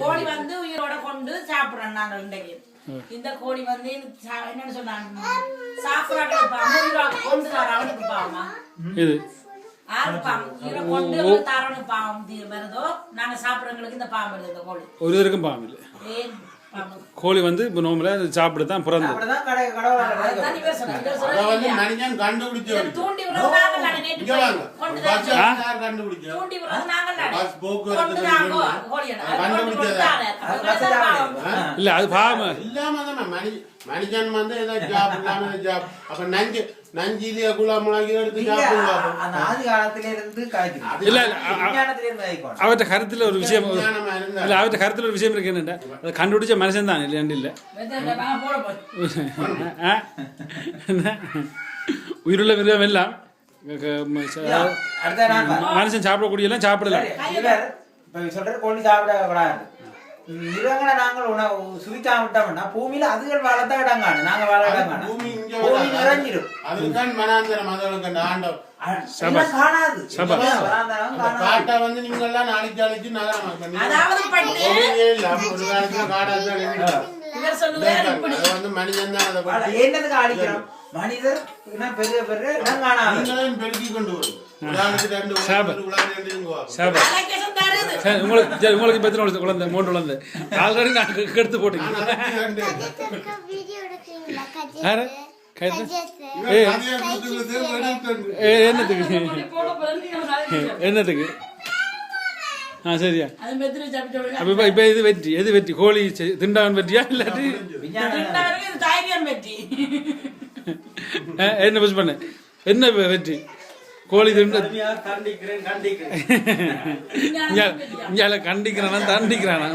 கோழி வந்து உயிரோட கொண்டு சாப்பிடுறோம் நாங்கள் இன்றைக்கு. இந்த கோழி வந்து என்னன்னு சொன்னாங்க? சாப்பிடாங்க கொண்டு தர அவனுக்கு பாவமா இது. ஆறு பாவம் நாங்க ஒரு இல்லை? கோழி வந்து இப்போ நோம்பில் சாப்பிட தான் பிறந்தது. இங்க வாங்க. பஸ் யார் கண்டுபிடிச்சா தூண்டி விடுறது நாங்கள் தானே. பஸ் போக்குவரத்து கண்டுபிடிச்சது. இல்லை அது பாவம். இல்லாம தானே மனி மனிதன் வந்து ஏதோ ஜாப் இல்லாம ஜாப் அப்ப நஞ்சு நஞ்சிலேயே குலா மிளகி எடுத்து அவற்றை கருத்தில் ஒரு விஷயம் இல்லை அவற்றை கருத்தில் ஒரு விஷயம் இருக்கு அதை கண்டுபிடிச்ச மனுஷன் தான் இல்லையாண்டு இல்லை? உயிருள்ள மிருகம் எல்லாம் மனுஷன் சாப்பிடக்கூடிய எல்லாம் சாப்பிடலாம் சரி, இவர் இப்ப சொல்ற கோழி சாப்பிட கூடாது. மிருகங்களை நாங்கள் உணவு சுவிக்காம விட்டோம்னா பூமியில அதுகள் வாழத்தான் காணும் நாங்க வாழ காணும் பூமி. நிறைஞ்சிடும் அதுதான் மனாந்தரம் அந்த காணாது. காட்டை வந்து நீங்க எல்லாம் நாளைக்கு அழைச்சு காலத்துல காடாதான் மனிதன் தான் அதை என்னதுக்கு அழிக்கிறோம்? மனிதர் காணாது நீங்களும் பெருக்கி கொண்டு வரும். உங்களுக்கு உங்களுக்கு இப்போ எத்தனை குழந்தை குழந்தை மூன்று குழந்தை ஆல்ரெடி நான் கெடுத்து போட்டீங்க என்னத்துக்கு? என்னத்துக்கு? ஆ சரியா. அது மெத்திரி சாப்பிட்டு அப்போ இப்போ இப்போ இது வெற்றி எது வெற்றி கோழி செ- திண்டாவன் வெற்றியா இல்லாட்டி விஞ்ஞானம் இது தைரியம் வெற்றி ஆ, என்ன புஷ் பண்ண? என்ன வெற்றி? கோழி திண்டு இங்கே கண்டிக்கிறானா தண்டிக்கிறானா?